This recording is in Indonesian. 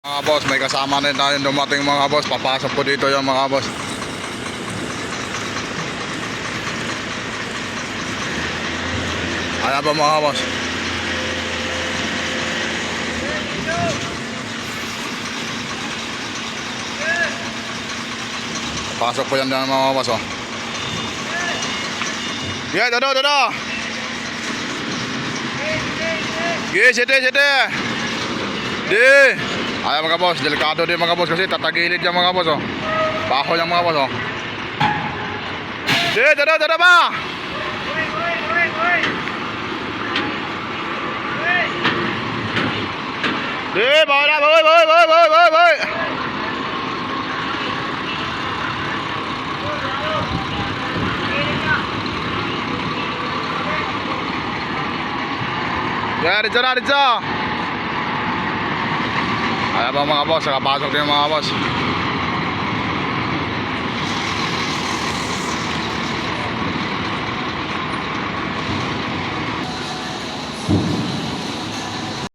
Mga boss, may kasama na tayong dumating mga boss. Papasok ko dito yung mga boss. Ayan po mga boss. Pasok po yan dyan mga boss oh. Yeah, dodo, dodo. Yeah, sete, sete. Di. Ayan mga boss, delikado din mga boss kasi tatagilid yung mga boss oh. Baho yung mga boss oh. Di, dodo, dodo ba? Bawa na, bawa, bawa, bawa, bawa, bawa, bawa. Yan, dito na, po mga boss, nakapasok din mga boss.